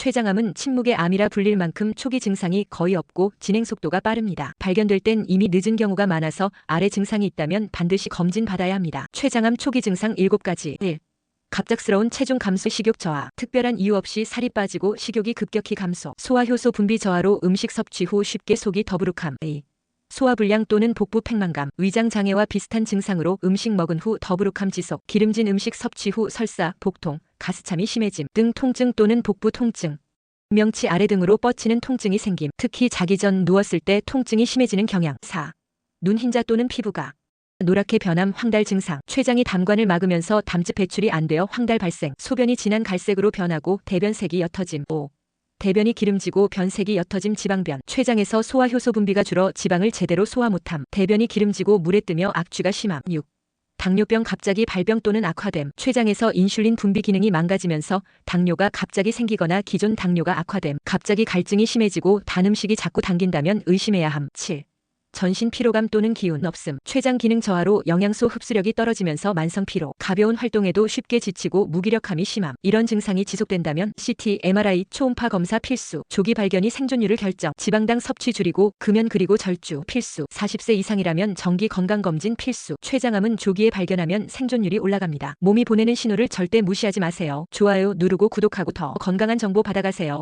췌장암은 침묵의 암이라 불릴 만큼 초기 증상이 거의 없고 진행 속도가 빠릅니다. 발견될 땐 이미 늦은 경우가 많아서 아래 증상이 있다면 반드시 검진 받아야 합니다. 췌장암 초기 증상 7가지 1. 갑작스러운 체중 감소 식욕 저하 특별한 이유 없이 살이 빠지고 식욕이 급격히 감소 소화효소 분비 저하로 음식 섭취 후 쉽게 속이 더부룩함 2. 소화불량 또는 복부 팽만감, 위장 장애와 비슷한 증상으로 음식 먹은 후 더부룩함 지속, 기름진 음식 섭취 후 설사, 복통, 가스참이 심해짐 등 통증 또는 복부 통증. 명치 아래 등으로 뻗치는 통증이 생김. 특히 자기 전 누웠을 때 통증이 심해지는 경향. 4. 눈 흰자 또는 피부가 노랗게 변함 황달 증상. 췌장이 담관을 막으면서 담즙 배출이 안 되어 황달 발생. 소변이 진한 갈색으로 변하고 대변색이 옅어짐. 5. 대변이 기름지고 변색이 옅어짐 지방변. 췌장에서 소화 효소 분비가 줄어 지방을 제대로 소화 못함. 대변이 기름지고 물에 뜨며 악취가 심함. 6. 당뇨병 갑자기 발병 또는 악화됨. 췌장에서 인슐린 분비 기능이 망가지면서 당뇨가 갑자기 생기거나 기존 당뇨가 악화됨. 갑자기 갈증이 심해지고 단 음식이 자꾸 당긴다면 의심해야 함. 7. 전신 피로감 또는 기운 없음. 췌장 기능 저하로 영양소 흡수력이 떨어지면서 만성 피로, 가벼운 활동에도 쉽게 지치고 무기력함이 심함. 이런 증상이 지속된다면 CT, MRI, 초음파 검사 필수. 조기 발견이 생존율을 결정. 지방당 섭취 줄이고 금연 그리고 절주 필수. 40세 이상이라면 정기 건강검진 필수. 췌장암은 조기에 발견하면 생존율이 올라갑니다. 몸이 보내는 신호를 절대 무시하지 마세요. 좋아요 누르고 구독하고 더 건강한 정보 받아가세요.